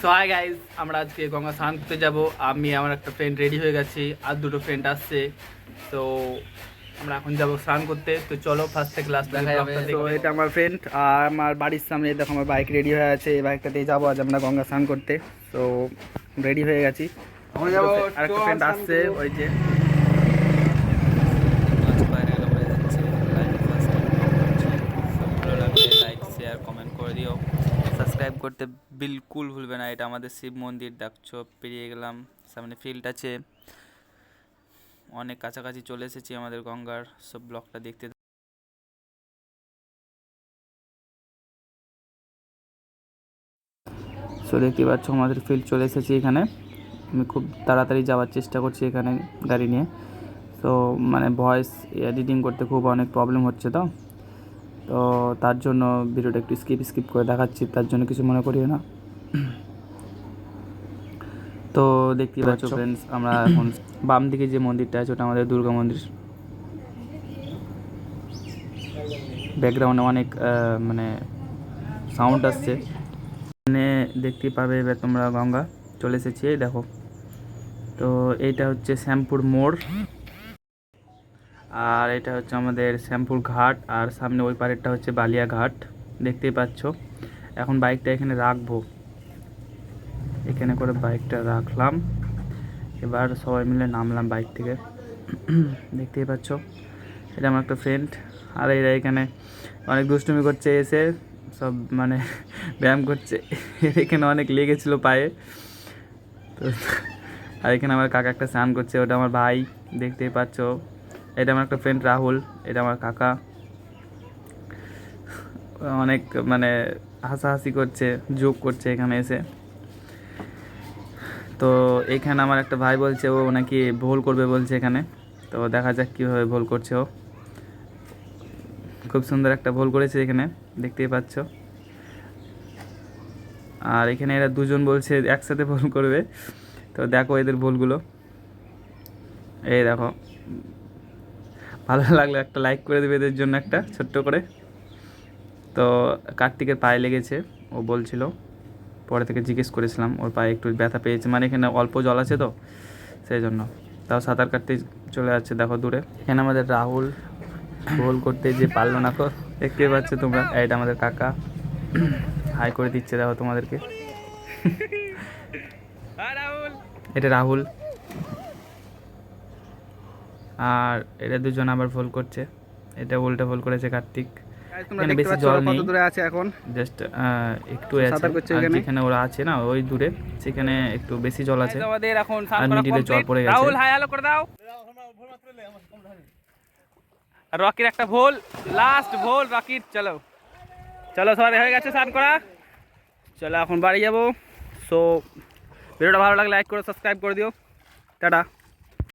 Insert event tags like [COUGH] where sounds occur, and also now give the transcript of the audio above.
So hi guys আমরা আজকে গঙ্গা স্নান করতে যাব। আমি আমার একটা ফ্রেন্ড রেডি হয়ে গেছি আর দুটো ফ্রেন্ড আসছে। তো আমরা এখন যাব স্নান করতে। তো চলো ফার্স্ট থেকে লাস্ট দেখা যাবে। তো এটা আমার ফ্রেন্ড আর আমার বাড়ির সামনে দেখো আমার বাইক রেডি হয়ে আছে। এই বাইকটাতেই যাব আজ আমরা গঙ্গা স্নান করতে। তো রেডি হয়ে গেছি। আর একটা ফ্রেন্ড আসছে ওই যে ভালো লাগলে লাইক শেয়ার কমেন্ট করে দিও সাবস্ক্রাইব করতে বিলকুল ভুলবে না, এটা আমাদের শিব মন্দির, দেখছ, পেরিয়ে গেলাম, সামনে ফিল্ড আছে। অনেক কাছাকাছি চলে এসেছি আমাদের গঙ্গার, সব ব্লকটা দেখতে সো দেখতে পাচ্ছ, আমাদের ফিল্ড চলে এসেছি এখানে। আমি খুব তাড়াতাড়ি যাওয়ার চেষ্টা করছি এখানে গাড়ি নিয়ে। তো মানে ভয়েস এডিটিং করতে খুব অনেক প্রবলেম হচ্ছে তো। তো তার জন্য ভিডিওটা একটু স্কিপ স্কিপ করে দেখাচ্ছি তার জন্য কিছু মনে করিও না। তো দেখতেই পাচ্ছ ফ্রেন্ডস আমরা এখন বাম দিকে যে মন্দিরটা আছে ওটা আমাদের দুর্গা মন্দির। ব্যাকগ্রাউন্ডে অনেক মানে সাউন্ড আসছে। এখানে দেখতে পাবে এবার তোমরা গঙ্গা চলে এসেছি এই দেখো। তো এইটা হচ্ছে শ্যামপুর মোড়। আর এটা হচ্ছে আমাদের শ্যামপুর ঘাট, আর সামনে ওই পারেরটা হচ্ছে বালিয়া ঘাট, দেখতেই পাচ্ছ। এখন বাইকটা এখানে রাখব। এখানে করে বাইকটা রাখলাম। এবার সবাই মিলে নামলাম বাইক থেকে। [CLEARS THROAT] দেখতেই পাচ্ছ, এটা আমার একটা ফ্রেন্ড আর এরা এখানে অনেক দুষ্টুমি করছে, এসে সব মানে [LAUGHS] ব্যায়াম করছে। এখানে অনেক লেগেছিল পায়ে। তো, আর এখানে আমার কাকা একটা স্নান করছে, ওটা আমার ভাই। দেখতেই পাচ্ছ এটা আমার একটা ফ্রেন্ড রাহুল, এটা আমার কাকা। অনেক মানে হাসাহাসি করছে যোগ করছে এখানে এসে। তো এখানে আমার একটা ভাই বলছে, ও নাকি ভুল করবে বলছে এখানে। তো দেখা যাক কীভাবে ভুল করছে ও। খুব সুন্দর একটা ভুল করেছে এখানে, দেখতেই পাচ্ছ। আর এখানে এরা দুজন বলছে, একসাথে ভুল করবে। তো দেখো এদের ভুলগুলো। এই দেখো ভালো লাগলে একটা লাইক করে দেবে এদের জন্য একটা ছোট্ট করে। তো কার্তিকের পায়ে লেগেছে ও বলছিল। পরে থেকে জিজ্ঞেস করেছিলাম ওর পায়ে একটু ব্যথা পেয়েছে মানে এখানে অল্প জল আছে তো সেই জন্য তাও সাঁতার কাটতে চলে যাচ্ছে দেখো দূরে। এখানে আমাদের রাহুল গোল করতে যে পারল না তো দেখতে পাচ্ছ তোমরা এটা আমাদের কাকা। হাই করে দিচ্ছে দেখো তোমাদেরকে। [LAUGHS] এটা রাহুল। আর এটা দুজন আবার ভুল করছে। এটা উল্টা ভুল করেছে কার্তিক। এখানে বেশি জল নেই। দূরে আছে এখন? জাস্ট একটু আছে। আর যেখানে ওরা আছে না ওই দূরে সেখানে একটু বেশি জল আছে। আমাদের এখন আর মিডিলে জল পড়ে গেছে। রাহুল হাই হ্যালো করে দাও। রকির একটা ভোল লাস্ট ভোল রকির চলো। চলো সবাই হয়ে গেছে স্নান করা চলো এখন বাড়ি যাব। সো ভিডিওটা ভালো লাগলে লাইক করে সাবস্ক্রাইব করে দিও। টাটা।